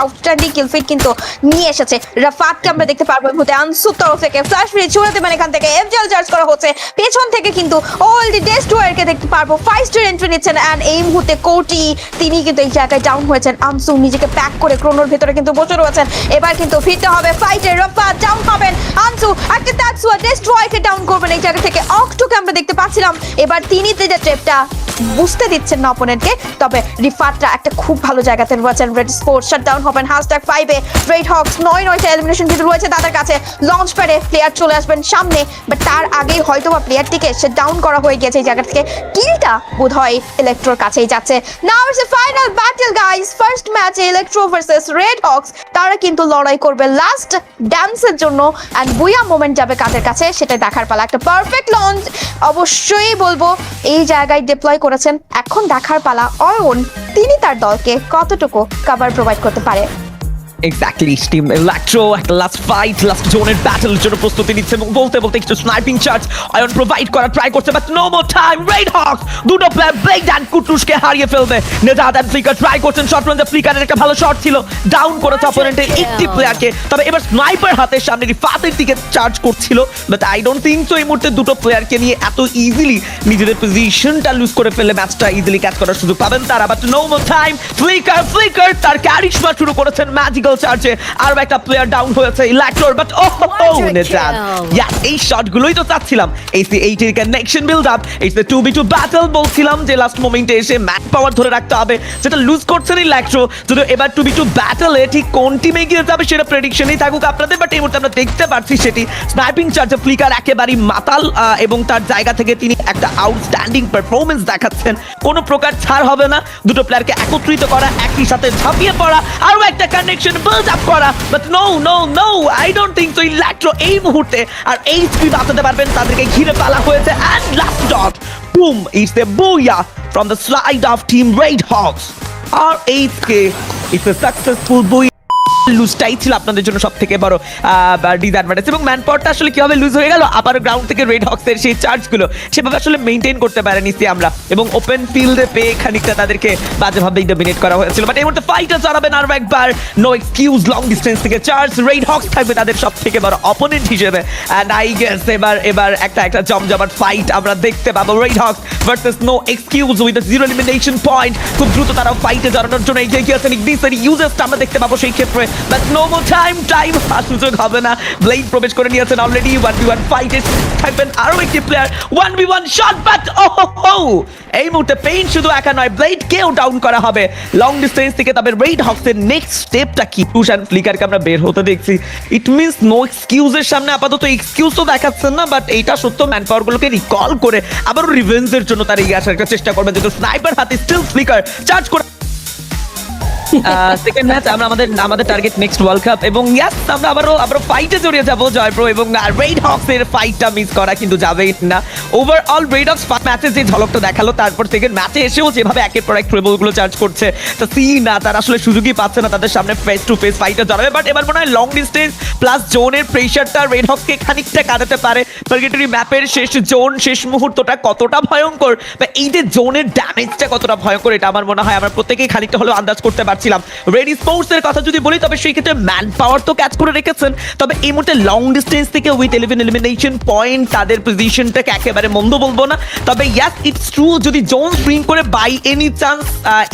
Outstanding কিলফিট কিন্তু নিয়ে এসেছে। রাফাতকে আমরা দেখতে পারব এই মুহূর্তে আনসুর তরফ থেকে ফ্ল্যাশ ফ্রি ছুড়ে দেবেন, এখান থেকে এফজেল চার্জ করা হচ্ছে। পেছন থেকে কিন্তু অলরেডি ডেস্ট্রয়ারকে দেখতে পারব। ফাইভ স্টার এন্ট্রি নিচ্ছেন অ্যান্ড এই মুহূর্তে কোটি, তিনি কিন্তু এই জায়গায় ডাউন হয়েছেন। আনসু নিজেকে প্যাক করে ক্রোনোর ভেতরে কিন্তু বসে রয়েছেন। এবার কিন্তু ফিরতে হবে ফাইটে রাফাত ডাউন হবেন আনসু একটা তাৎসুয়া ডেস্ট্রয়কে ডাউন করবেন। এই জায়গা থেকে অক্টুকে আমরা দেখতে পাচ্ছিলাম। এবার তিনি যে ট্রেপটা বুঝতে দিচ্ছেন না অপোনেন্টকে তবে রিফাতটা একটা খুব ভালো জায়গাতে রয়েছেন। রেড স্পোর্টস শাটডাউন হবেন হ্যাশট্যাগ ফাইভে রেড হকস নয় নয়টা এলিমিনেশন কিন্তু রয়েছে তাদের কাছে। লঞ্চ প্যাডে প্লেয়ার চলে আসবেন সামনে। বাট তার আগেই হয়তো বা প্লেয়ারটিকে সে ডাউন করা হয়ে গেছে এই জায়গা থেকে। কিলটা বোধ হয় ইলেকট্রোর কাছেই যাচ্ছে। Now it's a final battle guys first ম্যাচে ইলেকট্রো ভার্সেস রেড হকস তারা কিন্তু লড়াই করবে লাস্ট ড্যান্সের জন্য। অ্যান্ড বুয়া মোমেন্ট যাবে কাদের কাছে সেটা দেখার পালা। একটা পারফেক্ট লঞ্চ অবশ্যই বলব, এই জায়গায় ডিপ্লয় করেছেন। এখন দেখার পালা অয়ন তিনি তার দলকে কতটুকু কভার প্রোভাইড করতে পারে? এক্স্যাক্টলি টিম ইলেকট্রো একটা লাস্ট ফাইট লাস্ট জোনের ব্যাটলের জন্য প্রস্তুতি নিচ্ছে এবং বলতে বলতে কিছু স্নাইপিং চার্জ আয়ন প্রোভাইড করার ট্রাই করছে but no more time red hawk দুটো প্লেয়ার ব্লেড অ্যান্ড কুটুসকে হারিয়ে ফেলবে নেজাদ অ্যান্ড ফ্লিকার ট্রাই করছেন শর্ট রেঞ্জে ফ্লিকারের একটা ভালো শট ছিল। ডাউন করেছে অপোনেন্টের একটি প্লেয়ারকে তবে এবার স্নাইপার হাতের সামনে রিফাতের দিকে চার্জ করছিল but I don't think so এই মুহূর্তে দুটো প্লেয়ারকে নিয়ে এত ইজিলি নিজেদের পজিশনটা লুজ করে ফেললে ম্যাচটা ইজিলি ক্যাচ করার সুযোগ পাবেন তারা but no more time flicker flicker তার ক্যারিশমা শুরু করেছেন ম্যাজিক্যাল চার্জে আর একটা প্লেয়ার ডাউন হয়েছে ইলেক্ট্রোর বাট ও ও নেজাদ ইয়া এই শটগুলোই তো চাচ্ছিলাম। এই সি এইটির কানেকশন বিল্ড আপ এই C two B two battle বলছিলাম যে লাস্ট মোমেন্টে এসে ম্যাচ পাওয়ার ধরে রাখতে হবে যেটা লুজ করছেন ইলেক্ট্রো যদি এবার টু বি টু ব্যাটলে ঠিক কোন টিমে গিয়ে যাবে সেটা প্রেডিকশনই থাকুক আপনাদের বাট এই মুহূর্তে আমরা দেখতে পাচ্ছি সেটি। স্নাইপিং চার্জে ফ্লিকার একেবারেই মাতাল এবং তার জায়গা থেকে তিনি একটা আউটস্ট্যান্ডিং পারফরমেন্স দেখাচ্ছেন। কোনো প্রকার ছাড় হবে না দুটো প্লেয়ারকে একত্রিত করা একই সাথে ঝাঁপিয়ে পড়া আরও একটা কানেকশন বিল্ড আপ করা but no no no I don't think so Electro এই মুহূর্তে আর এই স্পিড বাঁচাতে পারবেন। তাদেরকে ঘিরে ফেলা হয়েছে। And last dot boom it's booyah from the slide of team red hawks আর এইটকে ইটস এ সাকসেসফুল বুই লুজটাই ছিল আপনাদের জন্য সব থেকে বড় ডিসঅ্যাডভান্টেজ এবং ম্যান পাওয়ারটা আসলে কীভাবে লুজ হয়ে গেল? আবার গ্রাউন্ড থেকে রেড হক্সের সেই চার্জগুলো সেভাবে আসলে মেনটেন করতে পারেনি সে আমরা। এবং ওপেন ফিল্ডে পেয়ে খানিকটা তাদেরকে বাজেভাবেই ডমিনেট করা হয়েছিল। বাট এই মুহূর্তে ফাইটার চালাবেন আরও একবার। নো এক্সকিউজ লং ডিস্টেন্স থেকে চার্জ রেড হক্স থাকবে তাদের সব থেকে বড় অপোনেন্ট হিসেবে। অ্যান্ড আই গেস এবার এবার একটা একটা জমজমাট ফাইট আমরা দেখতে পাবো। Red hawks versus no excuse with zero elimination point খুব দ্রুত তারা ফাইটে জড়ানোর জন্য এগিয়ে গিয়েছেন। ইগনিসের আমরা দেখতে পাবো সেই ক্ষেত্রে। বাট নো টাইম টাইম আর সুযোগ হবে না। ব্লেড প্রবেশ করে নিয়েছেন অলরেডি ওয়ান বি ওয়ান থাকবেন আরও একটি player one B one shot but ও এই মুহূর্তে পেইন শুধু একা নয় ব্লেড ডাউন করা হবে। লং ডিস্টেন্স থেকে রেড নেক্সট স্টেপটা কি? ফ্লিকারকে আমরা বের হতে দেখছি। ইট মিনস নো এক্সকিউজের সামনে, আপাতত এক্সকিউজ তো দেখাচ্ছেন না বাট এইটা সত্য ম্যান পাওয়ারগুলোকে রিকল করে আবারও রিভেঞ্জের জন্য তারা এগিয়ে আসার একটা চেষ্টা করবেন, যেহেতু স্নাইপার হাতে স্টিল ফ্লিকার চার্জ করে সেকেন্ড ম্যাচ আমরা আমাদের আমাদের টার্গেট নেক্সট ওয়ার্ল্ড কাপ এবং ইয়াস আমরা আবারও আবারও ফাইটে জড়িয়ে যাব জয়প্রো এবং রেড হক্স এর ফাইটটা মিস করা কিন্তু যাবেই না। ওভারঅল রেড হক্স ম্যাচে যে ঝলকটা দেখাল, তারপর সেকেন্ড ম্যাচে এসেও যেভাবে একের পর এক ট্রেবলগুলো চার্জ করছে, তা সি না আসলে সুযোগই পাচ্ছে না তাদের সামনে ফেস টু ফেস জড়াবে। বাট এবার মনে হয় লং ডিস্টেন্স প্লাস জোনের প্রেশারটা রেড হক্সকে খানিকটা কাটাতে পারে। ম্যাপের শেষ জোন শেষ মুহূর্তটা কতটা ভয়ঙ্কর? বা এই যে জোনের ড্যামেজটা কতটা ভয়ঙ্কর, এটা আমার মনে হয় আমরা প্রত্যেকেই খানিকটা হলেও আন্দাজ করতে পারছিলাম। রেডি স্পোর্টস এর কথা যদি বলি, তবে সেই ক্ষেত্রে ম্যান পাওয়ার তো ক্যাচ করে রেখেছেন। তবে এই মুহূর্তে লং ডিস্টেন্স থেকে উইথ ইলেভেন এলিমিনেশন পয়েন্ট তাদের পজিশনটাকে একেবারে মন্দ বলব না। তবে ইয়াস ইটস ট্রু যদি জোন স্প্রিং করে বাই এনি চান্স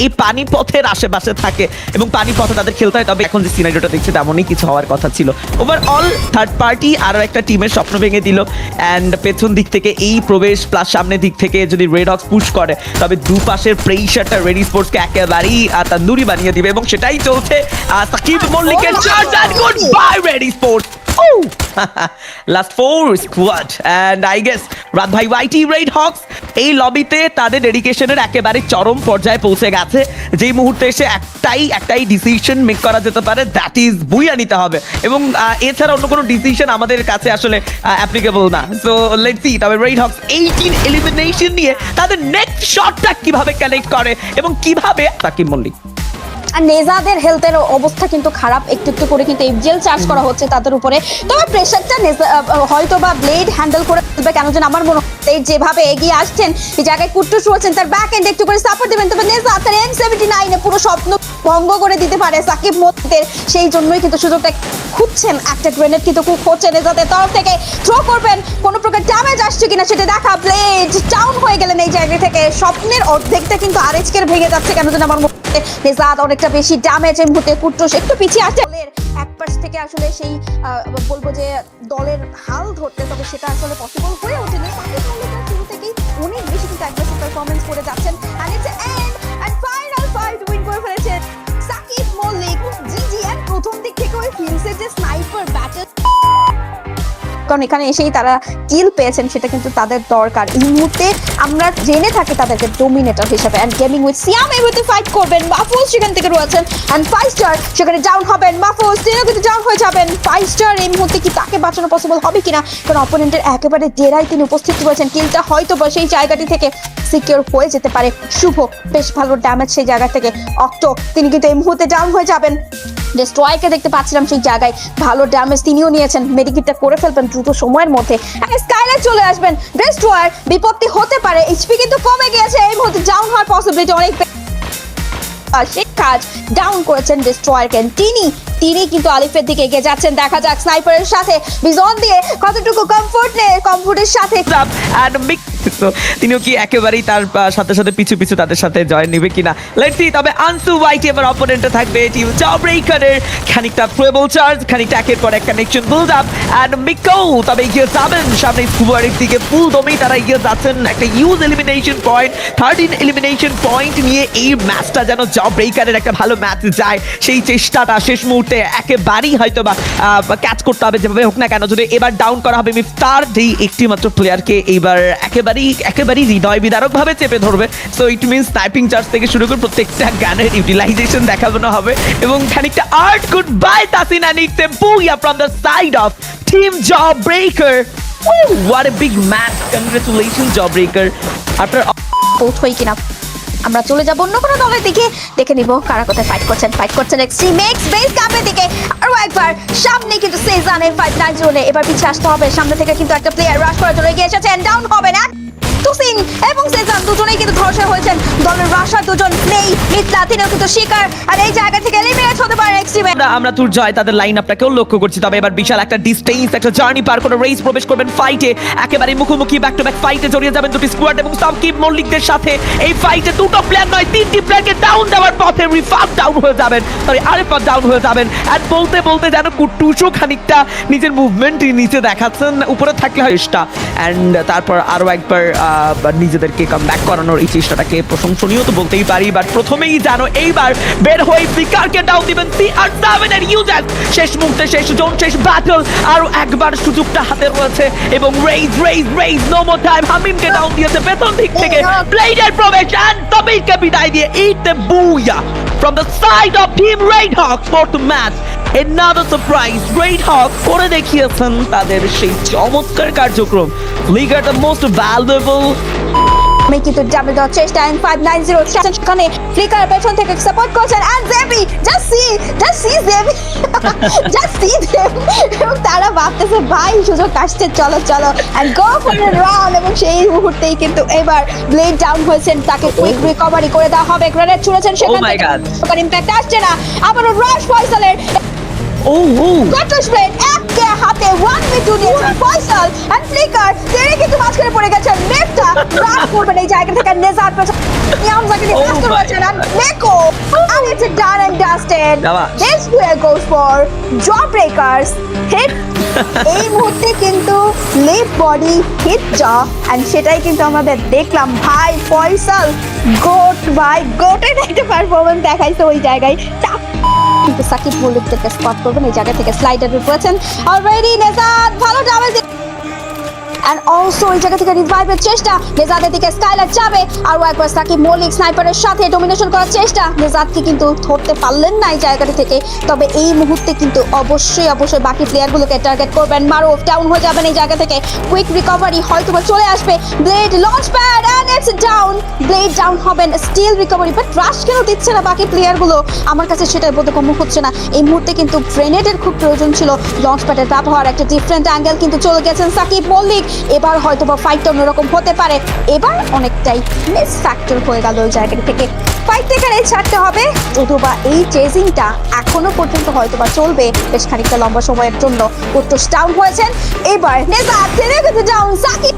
এই পানি পথের আশেপাশে থাকে এবং পানি পথে তাদের খেলতে হয়, তবে এখন যে সিনারিওটা দেখছে, তেমনই কিছু হওয়ার কথা ছিল। ওভারঅল থার্ড পার্টি আরও একটা টিমের স্বপ্ন ভেঙে দিল। অ্যান্ড পেছন দিক থেকে এই প্রবেশ প্লাস সামনের দিক থেকে যদি রেড হক্স পুশ করে, তবে দুপাশের প্রেশারটা রেডি স্পোর্টসকে একেবারেই তান্দুরি বানিয়ে দিবে এবং সেটাই চলছে। সাকিব মল্লিকের charge and goodbye ready sports last four squad and I guess রাত ভাই ওয়াইটি রেড হক্স এই লবিতে তাদের ডেডিকেশনের একেবারে চরম পর্যায়ে পৌঁছে গেছে। যেই মুহূর্তে এসে একটাই একটাই ডিসিশন মেক করা যেতে পারে দ্যাট ইজ বুইয়া নিতে হবে। এবং এছাড়া অন্য কোনো ডিসিশন আমাদের কাছে আসলে অ্যাপ্লিকেবল না। সো লেট সি তবে রেড হক্স এইটিন এলিমিনেশন নিয়ে তাদের নেক্সট শটটা কীভাবে কানেক্ট করে এবং কীভাবে সাকিব মল্লিক আর নেজাদের হেলথের অবস্থা কিন্তু খারাপ, একটু একটু করে কিন্তু এফজেল চার্জ করা হচ্ছে তাদের উপরে। তবে প্রেশারটা হয়তো বা ব্লেড হ্যান্ডেল করে ফেলবে, কেন যেন আমার মনে হচ্ছে যেভাবে এগিয়ে আসছেন, এই জায়গায় কুট্টুস রয়েছেন তার ব্যাক এন্ড একটু করে সাপোর্ট দেবেন। তবে নেজা, তার এম সেভেন্টি নাইনে পুরো স্বপ্ন ভঙ্গ করে দিতে পারে সাকিব মোদ্দের সেই জন্যই কিন্তু সুযোগটা খুঁজছেন একটা গ্রেনেড কিন্তু খুব হচ্ছে নেজাদের তরফ থেকে। থ্রো করবেন, কোনো প্রকার ড্যামেজ আসছে কিনা সেটা দেখা। ব্লেড ডাউন হয়ে গেলেন এই জায়গা থেকে। স্বপ্নের অর্ধেকটা কিন্তু আরএচকের ভেঙে যাচ্ছে, কেন যেন আমার মনে নেজাদ অনেকটা বেশি ড্যামেজ এই মুহূর্তে কুট্টুস একটু পিছিয়ে আসছে। দলের এক পাশ থেকে আসলে সেই বলব যে দলের হাল ধরতে, তবে সেটা আসলে পসিবল হয়ে ওঠেনি। শুরু থেকেই অনেক বেশি কিন্তু অ্যাগ্রেসিভ পারফরমেন্স করে যাচ্ছেন। কারণ এখানে এসেই তারা কিল পেয়েছেন, সেটা কিন্তু তাদের দরকার। এই মুহূর্তে আমরা জেনে থাকি তাদেরকে ডোমিনেটর হিসেবে। এন্ড গেমিং উইথ সিয়াম এই মুহূর্তে ফাইট করবেন। মাহফুজ সেখান থেকে রয়েছেন। এন্ড ফাইভ স্টার সেখানে ডাউন হবেন। মাহফুজ তিনিও কিন্তু ডাউন হয়ে যাবেন। ফাইভ স্টার এই মুহূর্তে কি তাকে বাঁচানো পসিবল হবে কিনা? কারণ অপোনেন্টের একেবারে ডেরাই তিনি উপস্থিত রয়েছেন। কিলটা হয়তো বা সেই জায়গাটি থেকে সিকিউর হয়ে যেতে পারে। শুভ, বেশ ভালো ড্যামেজ সেই জায়গা থেকে। অক্টো, তিনি কিন্তু এই মুহূর্তে ডাউন হয়ে যাবেন। ডেস্ট্রয়কে দেখতে পাচ্ছিলাম সেই জায়গায় ভালো ড্যামেজ তিনিও নিয়েছেন। মেডিকিটটা করে ফেলবেন দ্রুত সময়ের মধ্যে। স্কাইলে চলে আসবেন। ডেস্ট্রয়ার বিপত্তি হতে পারে। এইচপি কিন্তু কমে গিয়েছে। এই মুহূর্তে ডাউন হওয়ার পসিবিলিটি অনেক। সে কাজ ডাউন করেছেন ডেস্ট্রয়ারকে তিনি তিনি কিন্তু আলিফের দিকে এগিয়ে যাচ্ছেন। দেখা যাক স্নাইপারের সাথে বিজন দিয়ে কতটুকু কমফোর্ট নেই কমফোর্টের সাথে। তো তিনিও কি একেবারেই তার সাথে সাথে পিছু পিছু তাদের সাথে জয়েন নিবে কিনা? লেটস সি তবে আনসু হোয়াইট এবার অপোনেন্টে থাকবে। টিম জবরেকারের খানিকটা থ্রোয়েবল চার্জ খানিকটা একের পর এক কানেকশন বিল্ড আপ এন্ড মিকো তবে এগিয়ে যাবেন। সামনে স্কুবারের দিকে ফুল দমেই তারা এগিয়ে যাচ্ছেন। একটা huge elimination point thirteen elimination point নিয়ে এই ম্যাচটা যেন জব ব্রেকারের একটা ভালো ম্যাচ যায়। সেই চেষ্টাটা শেষ মুহূর্তে একেবারেই হয়তো বা ক্যাচ করতে হবে যেভাবে হোক না কেন যদি এবার ডাউন করা হবে মিফতার যেই একটি মাত্র প্লেয়ারকে এইবার একেবারেই একেবারেই হৃদয় বিদারক ভাবে চেপে ধরবে so it means sniping charge থেকে শুরু করে প্রত্যেকটা গানের ইউটিলাইজেশন দেখানো হবে এবং খানিকটা art goodbye Tasin it's a booyah from the side of Team Jawbreaker. Woo, what a big match. Congratulations, Jawbreaker. After পৌঁছই কিনা আমরা চলে যাব অন্য কোনো দলের দিকে। দেখে নিব কারা কোথায় ফাইট করছেন। ফাইট করছেন এক্সট্রিম এক্স বেস কাপের দিকে। আরও একবার সামনে কিন্তু সেজানের ফাইট নাইন জোনে এবার পিছিয়ে আসতে হবে। সামনে থেকে কিন্তু একটা প্লেয়ার রাশ করার জন্য এগিয়ে এসেছেন। ডাউন হবে না। তুসিন এবং সেজান দুজনেই কিন্তু ধর্ষণ হয়েছেন। দলের রাশার দুজন নেই। মিথলা, তিনিও কিন্তু শিকার। আর এই জায়গা থেকে এলিমিনেট হতে পারে এক্সট্রিমে আমরা তোর জয় তাদের লাইন আপনাকেও লক্ষ্য করছি। তবে এবার বিশাল একটা ডিস্টেন্স একটা জার্নি পার করে রেস প্রবেশ করবেন ফাইটে একেবারে মুখোমুখি ব্যাক টু ব্যাক ফাইটে জড়িয়ে যাবেন দুটি স্কোয়াড এবং সাকিব মল্লিকদের সাথে। এই ফাইটে দুটো প্লেয়ার নয়, তিনটি প্লেয়ারকে ডাউন দেওয়ার পথে রিফার্ম ডাউন হয়ে যাবেন। সরি আরেফার ডাউন হয়ে যাবেন। আর বলতে বলতে যেন কুটুসও খানিকটা নিজের মুভমেন্ট নিচে দেখাচ্ছেন, উপরে থাকলে হয় চেষ্টা অ্যান্ড তারপর আরও একবার আহ, নিজেদেরকে কাম ব্যাক করানোর এই চেষ্টাটাকে প্রশংসনীয় তো বলতেই পারি বাট প্রথমেই জানো এইবার বের হয়ে ফ্লিকারকে ডাউন দিবেন সি আর সেভেন এর ইউজার শেষ মুহূর্তে শেষ জোন শেষ ব্যাটল আরও একবার সুযোগটা হাতে রয়েছে এবং raise raise raise no more time হামিমকে down দিয়েছে বেতন দিক থেকে। ব্লেডের প্রবেশ। অ্যান্ড তবেইকে বিদায় দিয়ে it the booyah from the side of Team Raidhawk for the match. Another surprise, Raidhawk করে দেখিয়েছেন তাদের সেই চমৎকার কার্যক্রম। লিগার দ্য মোস্ট ভ্যালুয়েবল আমি কিন্তু ডাবল ডট চেষ্টা এন্ড ফাইভ নাইন জিরো সেখানে ফ্লিকার পেছন থেকে সাপোর্ট করছেন। And JB just see just see JB just see them এবং তারা ভাবতেছে ভাই সুযোগ আসছে চলো চলো। And go for the round এবং সেই মুহূর্তেই কিন্তু এবার ব্লেড ডাউন হয়েছেন। তাকে কুইক রিকভারি করে দেওয়া হবে। গ্রেনেড ছুড়েছেন সেখান Oh থেকে। God. কোনো ইম্প্যাক্ট আসছে না। আবারও রাশ ফয়সালের ও ও কটস ব্লেড একে হাতে ওয়ান মে টু দিয়েছেন ফয়সাল এন্ড ফ্লিকার তিনি কিন্তু মাঝখানে পড়ে গেছেন। নেটটা রান করবেন এই জায়গা থেকে। নেজার পেছন Oh ফাস্ট my রয়েছেন এন্ড নেকো and it's done and dusted this player goes for jaw breakers hit এই মুহূর্তে কিন্তু লিপ বডি হিট জ এন্ড সেটাই কিন্তু আমাদের দেখলাম। ভাই ফয়সাল গোট ভাই গোটের একটা পারফরমেন্স দেখাইছে ওই জায়গায়। কিন্তু সাকিব মল্লিকদেরকে স্পট করবেন এই জায়গা থেকে স্লাইডার করেছেন অলরেডি নেজাদ ভালো ডাবল অ্যান্ড অলসো এই জায়গা থেকে রিভাইভের চেষ্টা। নেজাদের দিকে স্কাইলার যাবে। আর একবার সাকিব মল্লিক স্নাইপারের সাথে ডোমিনেশন করার চেষ্টা। নেজাদকে কিন্তু ধরতে পারলেন না এই জায়গাটি থেকে। তবে এই মুহূর্তে কিন্তু অবশ্যই অবশ্যই বাকি প্লেয়ারগুলোকে টার্গেট করবেন। মারুফ ডাউন হয়ে যাবেন এই জায়গা থেকে। কুইক রিকভারি হয়তো চলে আসবে। Blade launch pad and it's down Blade down হবেন স্টিল রিকভারি বাট রাশ কেন দিচ্ছে না বাকি প্লেয়ারগুলো আমার কাছে সেটাই বোধগম্য হচ্ছে না। এই মুহূর্তে কিন্তু গ্রেনেডের খুব প্রয়োজন ছিল। লঞ্চ প্যাডের ব্যবহার, একটা ডিফারেন্ট অ্যাঙ্গেল কিন্তু চলে গেছেন সাকিব মল্লিক। এবার হয়তো বা ফাইটটা অন্যরকম হতে পারে। এবার অনেকটাই মিস ফ্যাক্টর হয়ে গেল ওই জায়গাটি থেকে। ফাইট এখানে ছাড়তে হবে। যদিবা এই চেজিংটা এখনও পর্যন্ত হয়তো বা চলবে বেশ খানিকটা লম্বা সময়ের জন্য। উত্তর ডাউন হয়েছেন। এবার নেতা ডাউন সাকিব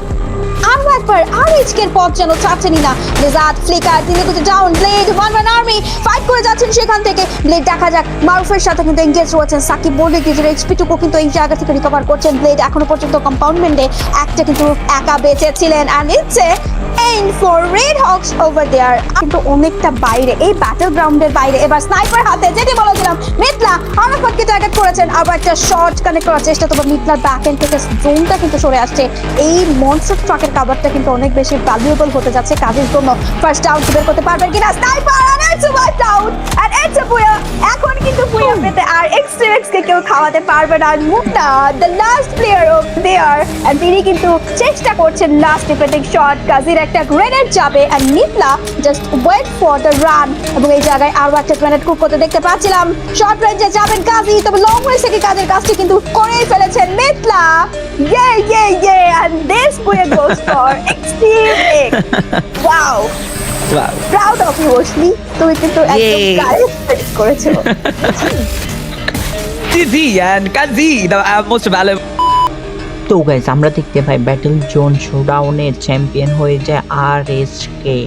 আরও একবার, আর এইচকের পথ যেন চাচ্ছেনই না নেজাদ ফ্লিকার তিনি কিন্তু down Blade one one army fight করে যাচ্ছেন সেখান থেকে। ব্লেড দেখা যাক মারুফের সাথে কিন্তু এঙ্গেজ রয়েছেন সাকিব। বললে নিজের এইচপিটুকু কিন্তু এই জায়গা থেকে রিকভার করছেন। ব্লেড এখনও পর্যন্ত কম্পাউন্ডমেন্টে একটা কিন্তু একা বেঁচে ছিলেন আর নিচ্ছে and for Red Hawks over there কিন্তু অনেকটা বাইরে, এই ব্যাটল গ্রাউন্ডের বাইরে। এবার স্নাইপার হাতে যেটি বলেছিলাম মিতলা আরাফাতকে টার্গেট করেছেন। আবার একটা শর্ট কানেক্ট করার চেষ্টা, তবে মিতলার ব্যাক এন্ড থেকে জোনটা কিন্তু সরে আসছে। এই মনস্টার ট্রাকের কাভারটা কিন্তু অনেক বেশি ভ্যালুয়েবল হতে যাচ্ছে। কাজের জন্য ফার্স্ট আউট বের করতে পারবেন কিনা? স্নাইপার আর ইটস ওয়াইট আউট আর ইটস পুয়া এখন কিন্তু পুয়া পেতে আর এক্সট্রিক্স কে কেউ খাওয়াতে পারবে না। Mukta the last player of there and তিনি কিন্তু চেষ্টা করছেন লাস্ট ডিফেন্ডিং শট কাজির একটা গ্রেনেড যাবে। And নিপলা just wait for the run এবং এই জায়গায় আরও একটা গ্রেনেড কুক করতে দেখতে পাচ্ছিলাম। শর্ট রেঞ্জে যাবেন কাজী। তবে লং রেঞ্জ থেকে কাজের কাজটি কিন্তু করেই ফেলেছেন মিতলা ইয়ে ইয়ে ইয়ে and this পুয়া goes for extreme X wow Wow. Proud of you ওশলি তুমি কিন্তু একদম Yay. কারেক্ট করেছ। GG and Kazi, the uh, most তো গাইজ আমরা দেখতে পাই ব্যাটল জোন শোডাউনের চ্যাম্পিয়ন হয়ে যায় আর এস কে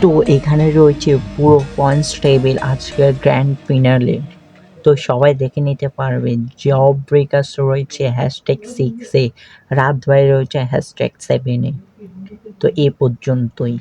তো এখানে রয়েছে পুরো পয়েন্টস টেবিল আজকের গ্র্যান্ড ফিনালে তো সবাই দেখে নিতে পারবে জব ব্রেকার্স রয়েছে হ্যাশট্যাগ সিক্সে রাত ভাই রয়েছে হ্যাশট্যাগ সেভেনে তো এ পর্যন্তই।